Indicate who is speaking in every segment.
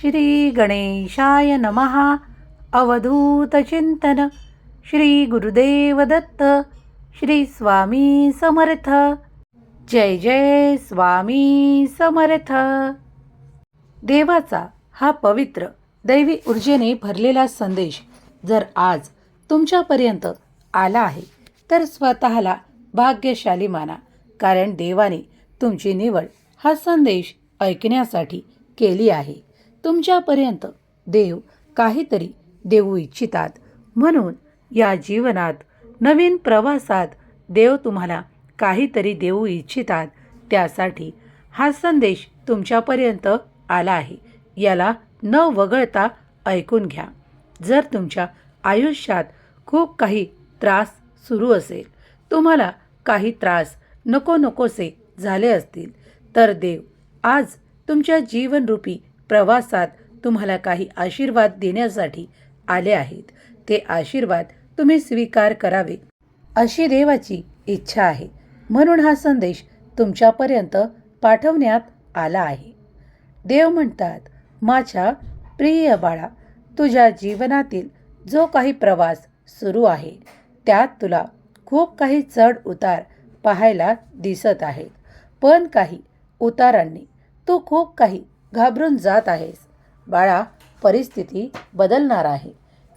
Speaker 1: श्री गणेशाय नमः। अवधूतचिंतन श्री गुरुदेव दत्त श्री स्वामी समर्थ। जय जय स्वामी समर्थ। देवाचा हा पवित्र दैवी ऊर्जेने भरलेला संदेश जर आज तुमच्यापर्यंत आला आहे तर स्वतःला भाग्यशाली माना कारण देवाने तुमची निवड हा संदेश ऐकण्यासाठी केली आहे. तुमच्यापर्यंत देव काहीतरी देऊ इच्छितात. म्हणून या जीवनात नवीन प्रवासात देव तुम्हाला काहीतरी देऊ इच्छितात. त्यासाठी हा संदेश तुमच्यापर्यंत आला आहे. याला न वगळता ऐकून घ्या. जर तुमच्या आयुष्यात खूप काही त्रास सुरू असेल तुम्हाला काही त्रास नको नकोसे झाले असतील तर देव आज तुमच्या जीवनरूपी प्रवासात तुम्हाला काही आशीर्वाद देण्यासाठी आले आहेत. ते आशीर्वाद तुम्ही स्वीकार करावे. अशी देवाची इच्छा आहे. म्हणून हा संदेश तुमच्यापर्यंत पाठवण्यात आला आहे. देव म्हणतात माझ्या प्रिय बाळा तुझ्या जीवनातील जो काही प्रवास सुरू आहे त्यात तुला खूप काही चढ उतार पाहायला दिसत आहेत. पण काही उतारांनी तू खूप काही घाबरून जात आहेस. बाळा परिस्थिती बदलणार आहे.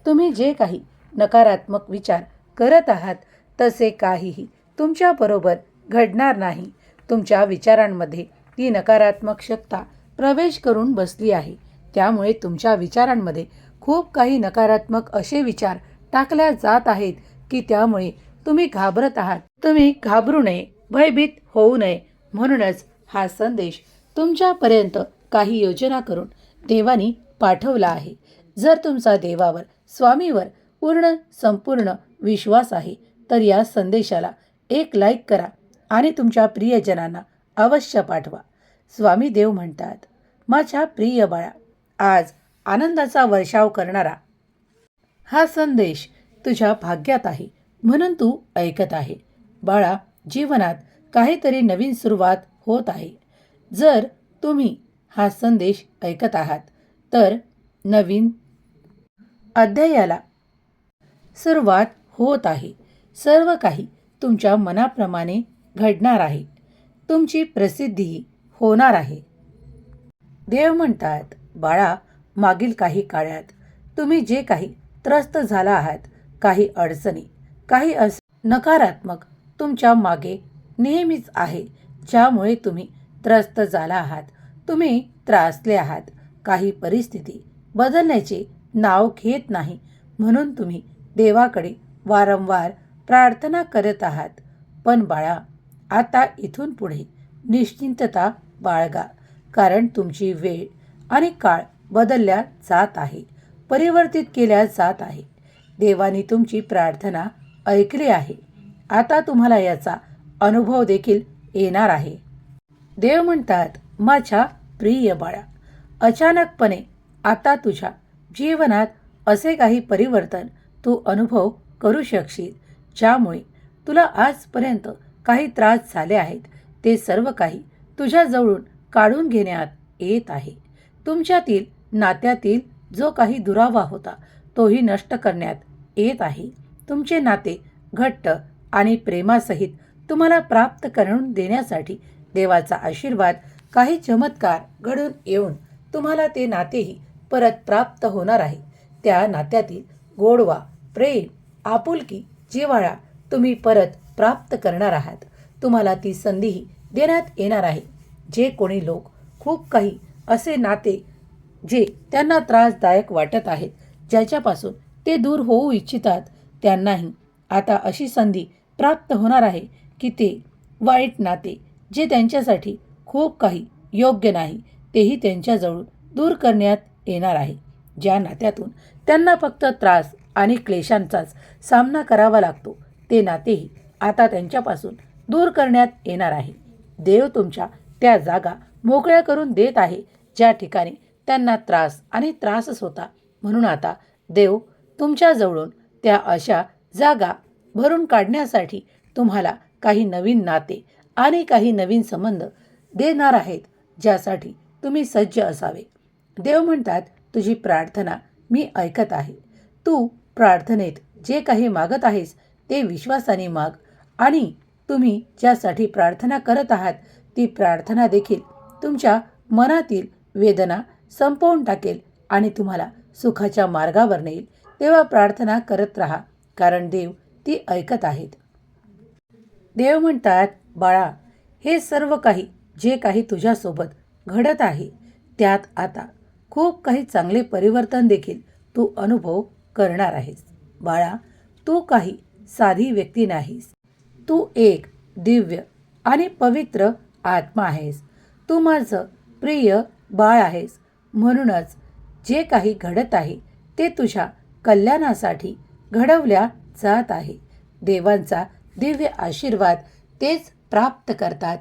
Speaker 1: तुम्ही जे काही नकारात्मक विचार करत आहात तसे काहीही तुमच्याबरोबर घडणार नाही. तुमच्या विचारांमध्ये ती नकारात्मक शक्ता प्रवेश करून बसली आहे. त्यामुळे तुमच्या विचारांमध्ये खूप काही नकारात्मक असे विचार टाकल्या जात आहेत की त्यामुळे तुम्ही घाबरत आहात. तुम्ही घाबरू नये भयभीत होऊ नये. म्हणूनच हा संदेश तुमच्यापर्यंत काही योजना करून देवानी पाठवला आहे. जर तुमचा देवावर स्वामीवर पूर्ण संपूर्ण विश्वास आहे तर या संदेशाला एक लाईक करा आणि तुमच्या प्रियजनांना अवश्य पाठवा. स्वामी देव म्हणतात माझ्या प्रिय बाळा आज आनंदाचा वर्षाव करणारा हा संदेश तुझ्या भाग्यात आहे म्हणून तू ऐकत आहे. बाळा जीवनात काहीतरी नवीन सुरुवात होत आहे. जर तुम्ही हा संदेश ऐकत आहात. तर नवीन अध्यायाला सुरुवात होत आहे. सर्व काही तुमच्या मनाप्रमाणे घडणार आहे. तुमची प्रसिद्धीही होणार आहे. देव म्हणतात बाळा मागील काही काळात तुम्ही जे काही त्रस्त झाला आहात काही अडचणी काही अस नकारात्मक तुमच्या मागे नेहमीच आहे ज्यामुळे तुम्ही त्रस्त झाला आहात. तुम्ही त्रासले आहात. काही परिस्थिती बदलण्याचे नाव घेत नाही. म्हणून तुम्ही देवाकडे वारंवार प्रार्थना करत आहात. पण बाळा आता इथून पुढे निश्चिंतता बाळगा कारण तुमची वेळ आणि काळ बदलल्या जात आहे परिवर्तित केल्या जात आहे. देवाने तुमची प्रार्थना ऐकली आहे. आता तुम्हाला याचा अनुभव देखील येणार आहे. देव म्हणतात माझ्या प्रिय बाळा अचानकपणे आता तुझ्या जीवनात असे काही परिवर्तन तू अनुभव करू शकशील ज्यामुळे तुला आजपर्यंत काही त्रास झाले आहेत. ते सर्व काही तुझ्याजवळून काढून घेण्यात येत आहे. तुमच्यातील नात्यातील जो काही दुरावा होता तोही नष्ट करण्यात येत आहे. तुमचे नाते घट्ट आणि प्रेमासहित तुम्हाला प्राप्त करून देण्यासाठी देवाचा आशीर्वाद काही चमत्कार घडून येऊन तुम्हाला ते नातेही परत प्राप्त होणार आहे. त्या नात्यातील गोडवा प्रेम आपुलकी जिव्हाळा तुम्ही परत प्राप्त करणार आहात. तुम्हाला ती संधीही देण्यात येणार आहे. जे कोणी लोक खूप काही असे नाते जे त्यांना त्रासदायक वाटत आहेत ज्याच्यापासून ते दूर होऊ इच्छितात त्यांनाही आता अशी संधी प्राप्त होणार आहे की ते वाईट नाते जे त्यांच्यासाठी खूप काही योग्य नाही तेही त्यांच्याजवळ दूर करण्यात येणार आहे. ज्या नात्यातून त्यांना फक्त त्रास आणि क्लेशांचाच सामना करावा लागतो ते नातेही आता त्यांच्यापासून दूर करण्यात येणार आहे. देव तुमच्या त्या जागा मोकळ्या करून देत आहे ज्या ठिकाणी त्यांना त्रास आणि त्रासच होता. म्हणून आता देव तुमच्याजवळून त्या अशा जागा भरून काढण्यासाठी तुम्हाला काही नवीन नाते आणि काही नवीन संबंध देणार आहेत ज्यासाठी तुम्ही सज्ज असावे. देव म्हणतात तुझी प्रार्थना मी ऐकत आहे. तू प्रार्थनेत जे काही मागत आहेस ते विश्वासाने माग आणि तुम्ही ज्यासाठी प्रार्थना करत आहात ती प्रार्थना देखील तुमच्या मनातील वेदना संपवून टाकेल आणि तुम्हाला सुखाच्या मार्गावर नेईल. तेव्हा प्रार्थना करत राहा कारण देव ती ऐकत आहेत. देव म्हणतात बाळा हे सर्व काही जे काही तुझ्यासोबत घडत आहे त्यात आता खूप काही चांगले परिवर्तन देखील तू अनुभव करणार आहेस. बाळा तू काही साधी व्यक्ती नाहीस. तू एक दिव्य आणि पवित्र आत्मा आहेस. तू माझं प्रिय बाळ आहेस. म्हणूनच जे काही घडत आहे ते तुझ्या कल्याणासाठी घडवल्या जात आहे. देवांचा दिव्य आशीर्वाद तेच प्राप्त करतात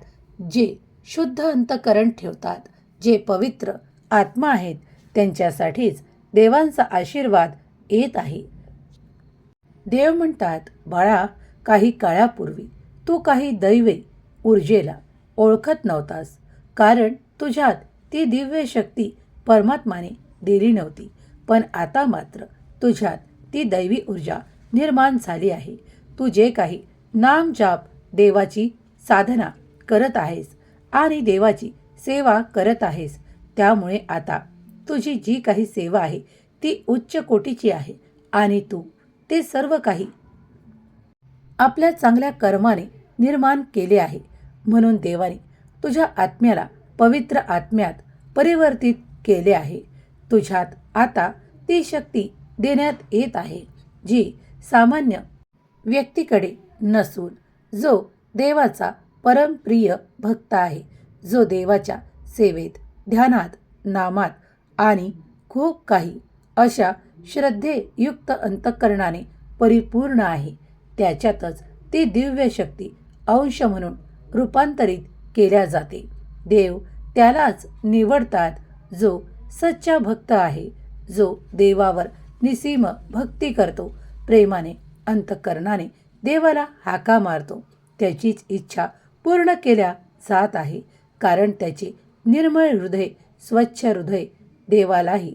Speaker 1: जे शुद्ध अंतकरण ठेवतात. जे पवित्र आत्मा आहेत त्यांच्यासाठीच देवांचा आशीर्वाद येत आहे. देव म्हणतात बाळा काही काळापूर्वी तू काही दैवे ऊर्जेला ओळखत नव्हतास. कारण तुझ्यात ती दिव्य शक्ती परमात्माने दिली नव्हती. पण आता मात्र तुझ्यात ती दैवी ऊर्जा निर्माण झाली आहे. तू जे काही नाम जाप देवाची साधना करत आहेस आणि देवाची सेवा करत आहेस. त्यामुळे आता तुझी जी काही सेवा आहे ती उच्च कोटीची आहे आणि तू ते सर्व काही आपल्या चांगल्या कर्माने निर्माण केले आहे. म्हणून देवाने तुझ्या आत्म्याला पवित्र आत्म्यात परिवर्तित केले आहे. तुझ्यात आता ती शक्ती देण्यात येत आहे जी सामान्य व्यक्तीकडे नसून जो देवाचा परमप्रिय भक्त आहे. जो देवाच्या सेवेत ध्यानात नामात आणि खूप काही अशा श्रद्धेयुक्त अंतकरणाने परिपूर्ण आहे. त्याच्यातच ती दिव्य शक्ती अंश म्हणून रूपांतरित केल्या जाते. देव त्यालाच निवडतात जो सच्चा भक्त आहे जो देवावर निसीम भक्ती करतो. प्रेमाने अंतकरणाने देवाला हाका मारतो. त्याचीच इच्छा पूर्ण केल्या जात आहे. कारण त्याचे निर्मळ हृदय स्वच्छ हृदय देवालाही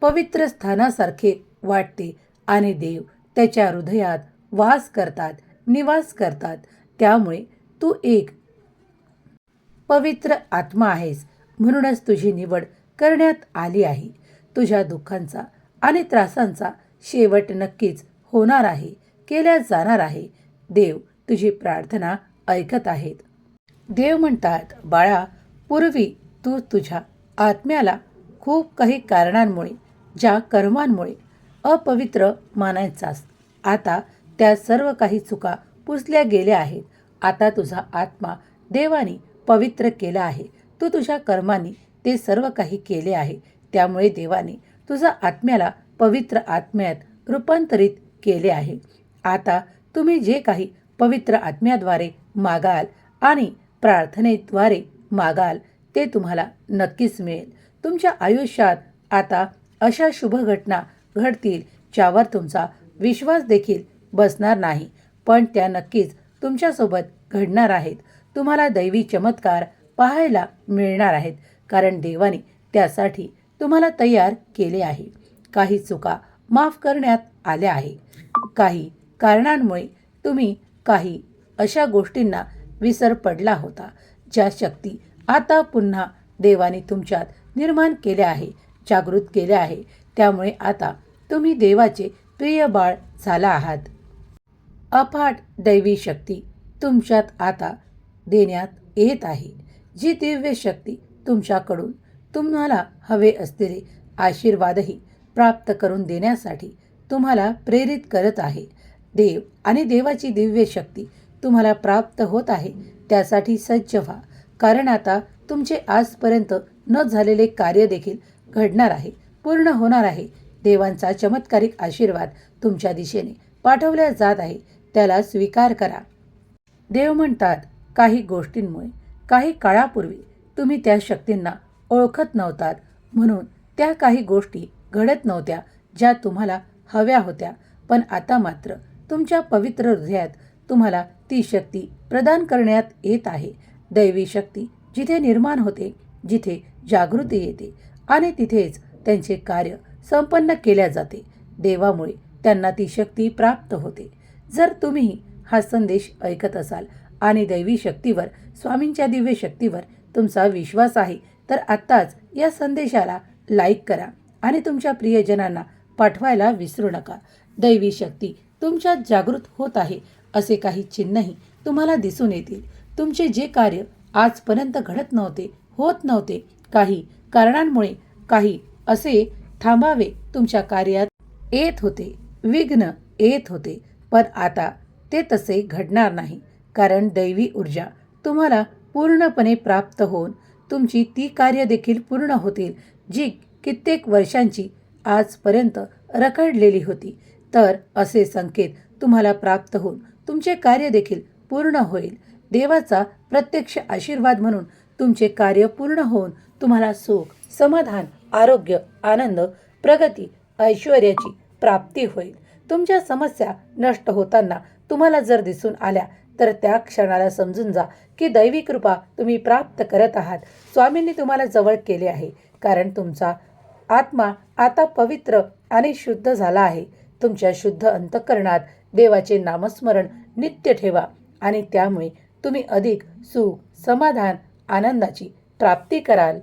Speaker 1: पवित्र स्थानासारखे वाटते आणि देव त्याच्या हृदयात वास करतात निवास करतात. त्यामुळे तू एक पवित्र आत्मा आहेस म्हणूनच तुझी निवड करण्यात आली आहे. तुझ्या दुःखांचा आणि त्रासांचा शेवट नक्कीच होणार आहे केल्या जाणार आहे. देव तुझी प्रार्थना ऐकत आहेत. देव म्हणतात बाळा पूर्वी तू तुझ्या आत्म्याला खूप काही कारणांमुळे ज्या कर्मांमुळे अपवित्र मानायचास आता त्या सर्व काही चुका पुसल्या गेल्या आहेत. आता तुझा आत्मा देवाने पवित्र केला आहे. तू तुझ्या कर्मांनी ते सर्व काही केले आहे. त्यामुळे देवाने तुझा आत्म्याला पवित्र आत्म्यात रूपांतरित केले आहे. आता तुम्ही जे काही पवित्र आत्म्याद्वारे मागाल आणि प्रार्थनेद्वारे मागाल ते तुम्हाला नक्कीच मिळेल. तुमच्या आयुष्यात आता अशा शुभ घटना घडतील ज्यावर तुमचा विश्वास देखील बसणार नाही. पण त्या नक्कीच तुमच्यासोबत घडणार आहेत. तुम्हाला दैवी चमत्कार पाहायला मिळणार आहेत कारण देवाने त्यासाठी तुम्हाला तयार केले आहे. काही चुका माफ करण्यात आल्या आहे काही कारणांमुळे तुम्ही काही अशा गोष्टींना विसर पडला होता ज्या शक्ती आता पुन्हा देवाने तुमच्यात निर्माण केल्या आहे जागृत केल्या आहे त्यामुळे आता तुम्ही देवाचे प्रिय बाळ झाला आहात. अफाट दैवी शक्ती तुमच्यात आता देण्यात येत आहे. जी दिव्य शक्ती तुमच्याकडून तुम्हाला हवे असलेले आशीर्वादही प्राप्त करून देण्यासाठी तुम्हाला प्रेरित करत आहे. देव आणि देवाची दिव्य शक्ती तुम्हाला प्राप्त होत आहे त्यासाठी सज्ज व्हा. कारण आता तुमचे आजपर्यंत न झालेले कार्य देखील घडणार आहे पूर्ण होणार आहे. देवांचा चमत्कारिक आशीर्वाद तुमच्या दिशेने पाठवल्या जात आहे त्याला स्वीकार करा. देव म्हणतात काही गोष्टींमुळे काही काळापूर्वी तुम्ही त्या शक्तींना ओळखत नव्हतात म्हणून त्या काही गोष्टी घडत नव्हत्या ज्या तुम्हाला हव्या होत्या. पण आता मात्र तुमच्या पवित्र हृदयात तुम्हाला ती शक्ती प्रदान करण्यात येत आहे. दैवी शक्ती जिथे निर्माण होते जिथे जागृती येते आणि तिथेच त्यांचे कार्य संपन्न केल्या जाते. देवामुळे त्यांना ती शक्ती प्राप्त होते. जर तुम्ही हा संदेश ऐकत असाल आणि दैवी शक्तीवर स्वामींच्या दिव्य शक्तीवर तुमचा विश्वास आहे तर आत्ताच या संदेशाला लाईक करा आणि तुमच्या प्रियजनांना पाठवायला विसरू नका. दैवी शक्ती तुमच्यात जागृत होत आहे असे काही चिन्हही तुम्हाला दिसून येतील. तुमचे जे कार्य आजपर्यंत घडत नव्हते होत नव्हते काही कारणांमुळे काही असे थांबावे तुमच्या कार्यात येत होते विघ्न येत होते. पण आता ते तसे घडणार नाही कारण दैवी ऊर्जा तुम्हाला पूर्णपणे प्राप्त होऊन तुमची ती कार्य देखील पूर्ण होतील जी कित्येक वर्षांची आजपर्यंत रखडलेली होती. तर असे संकेत तुम्हाला प्राप्त होऊन तुमचे कार्य देखील पूर्ण होईल. देवाचा प्रत्यक्ष आशीर्वाद म्हणून तुमचे कार्य पूर्ण होऊन तुम्हाला सुख समाधान आरोग्य आनंद प्रगती ऐश्वर्याची प्राप्ती होईल. तुमच्या समस्या नष्ट होताना तुम्हाला जर दिसून आल्या तर त्या क्षणाला समजून जा की दैवी कृपा तुम्ही प्राप्त करत आहात. स्वामींनी तुम्हाला जवळ केले आहे कारण तुमचा आत्मा आता पवित्र आणि शुद्ध झाला आहे. तुमच्या शुद्ध अंतःकरणात देवाचे नामस्मरण नित्य ठेवा आणि त्यामुळे तुम्ही अधिक सुख समाधान आनंदाची प्राप्ती कराल.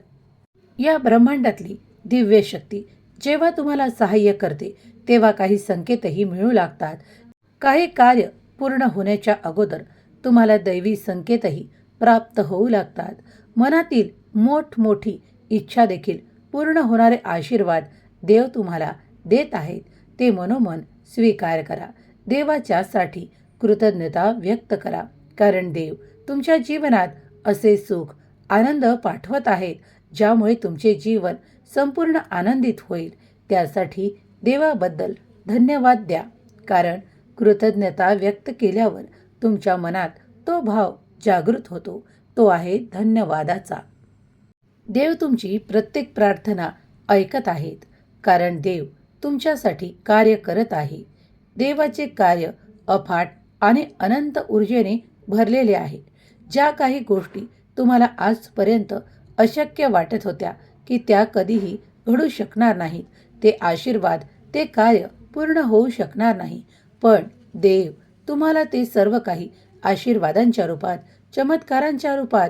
Speaker 1: या ब्रह्मांडातली दिव्य शक्ती जेव्हा तुम्हाला सहाय्य करते तेव्हा काही संकेतही मिळू लागतात. काही कार्य पूर्ण होण्याच्या अगोदर तुम्हाला दैवी संकेतही प्राप्त होऊ लागतात. मनातील मोठमोठी इच्छा देखील पूर्ण होणारे आशीर्वाद देव तुम्हाला देत आहेत. ते मनोमन स्वीकार करा. देवाच्यासाठी कृतज्ञता व्यक्त करा. कारण देव तुमच्या जीवनात असे सुख आनंद पाठवत आहेत ज्यामुळे तुमचे जीवन संपूर्ण आनंदित होईल. त्यासाठी देवाबद्दल धन्यवाद द्या. कारण कृतज्ञता व्यक्त केल्यावर तुमच्या मनात तो भाव जागृत होतो. तो आहे धन्यवादाचा. देव तुमची प्रत्येक प्रार्थना ऐकत आहेत. कारण देव तुमच्यासाठी कार्य करत आहे. देवाचे कार्य अफाट आणि अनंत ऊर्जेने भरलेले आहे. ज्या काही गोष्टी तुम्हाला आजपर्यंत अशक्य वाटत होत्या की त्या कधीही घडू शकणार नाहीत ते आशीर्वाद ते कार्य पूर्ण होऊ शकणार नाही. पण देव तुम्हाला ते सर्व काही आशीर्वादांच्या रूपात चमत्कारांच्या रूपात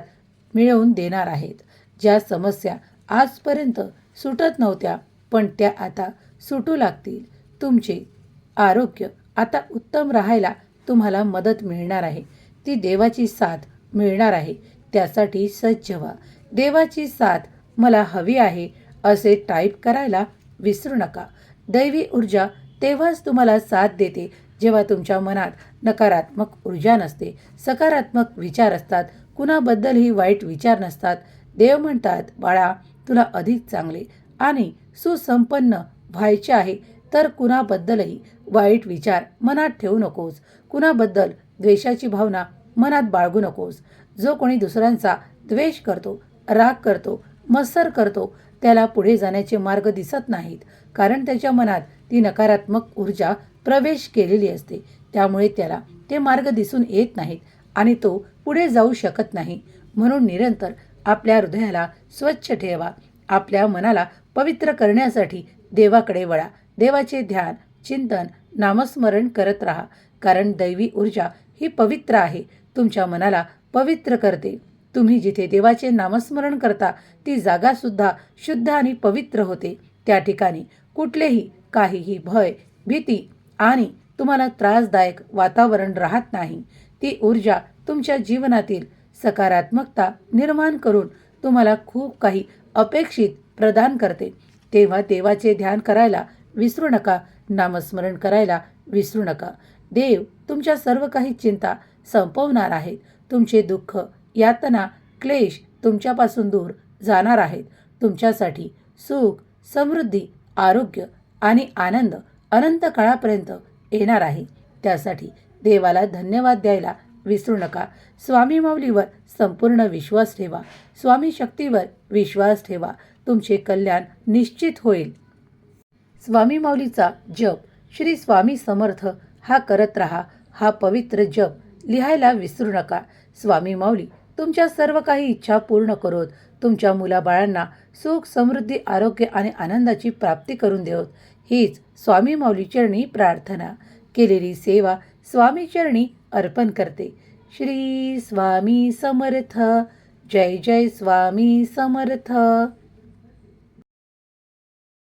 Speaker 1: मिळवून देणार आहेत. ज्या समस्या आजपर्यंत सुटत नव्हत्या पण त्या आता सुटू लागतील. तुमचे आरोग्य आता उत्तम राहायला तुम्हाला मदत मिळणार आहे. ती देवाची साथ मिळणार आहे. त्यासाठी सज्ज व्हा. देवाची साथ मला हवी आहे असे टाईप करायला विसरू नका. दैवी ऊर्जा तेव्हाच तुम्हाला साथ देते जेव्हा तुमच्या मनात नकारात्मक ऊर्जा नसते. सकारात्मक विचार असतात. कुणाबद्दलही वाईट विचार नसतात. देव म्हणतात बाळा तुला अधिक चांगले आणि सुसंपन्न व्हायचे आहे तर कुणाबद्दलही वाईट विचार मनात ठेवू नकोस. कुणाबद्दल द्वेषाची भावना मनात बाळगू नकोस. जो कोणी दुसऱ्यांचा द्वेष करतो राग करतो मत्सर करतो त्याला पुढे जाण्याचे मार्ग दिसत नाहीत. कारण त्याच्या मनात ती नकारात्मक ऊर्जा प्रवेश केलेली असते. त्यामुळे त्याला ते मार्ग दिसून येत नाहीत आणि तो पुढे जाऊ शकत नाही. म्हणून निरंतर आपल्या हृदयाला स्वच्छ ठेवा. आपल्या मनाला पवित्र करण्यासाठी देवाकडे वळा. देवाचे ध्यान चिंतन नामस्मरण करत राहा. कारण दैवी ऊर्जा ही पवित्र आहे. तुमच्या मनाला पवित्र करते. तुम्ही जिथे देवाचे नामस्मरण करता ती जागासुद्धा शुद्ध आणि पवित्र होते. त्या ठिकाणी कुठलेही काहीही भय भीती आणि तुम्हाला त्रासदायक वातावरण राहत नाही. ती ऊर्जा तुमच्या जीवनातील सकारात्मकता निर्माण करून तुम्हाला खूप काही अपेक्षित प्रदान करते. तेव्हा देवाचे ध्यान करायला विसरू नका नामस्मरण करायला विसरू नका. देव तुमच्या सर्व काही चिंता संपवणार आहेत. तुमचे दुःख यातना क्लेश तुमच्यापासून दूर जाणार आहेत. तुमच्यासाठी सुख समृद्धी आरोग्य आणि आनंद अनंत काळापर्यंत येणार आहे. त्यासाठी देवाला धन्यवाद द्यायला विसरू नका. स्वामी माऊलीवर संपूर्ण विश्वास ठेवा. स्वामी शक्तीवर विश्वास ठेवा. तुमचे कल्याण निश्चित होईल. स्वामी माऊलीचा जप श्री स्वामी समर्थ हा करत राहा हा पवित्र जप लिहायला विसरू नका. स्वामी माऊली तुमच्या सर्व काही इच्छा पूर्ण करोत. तुमच्या मुलाबाळांना सुख समृद्धी आरोग्य आणि आनंदाची प्राप्ती करून देवत हीच स्वामी माऊली चरणी प्रार्थना. केलेली सेवा स्वामी चरणी अर्पण करते. श्री स्वामी समर्थ. जय जय स्वामी समर्थ.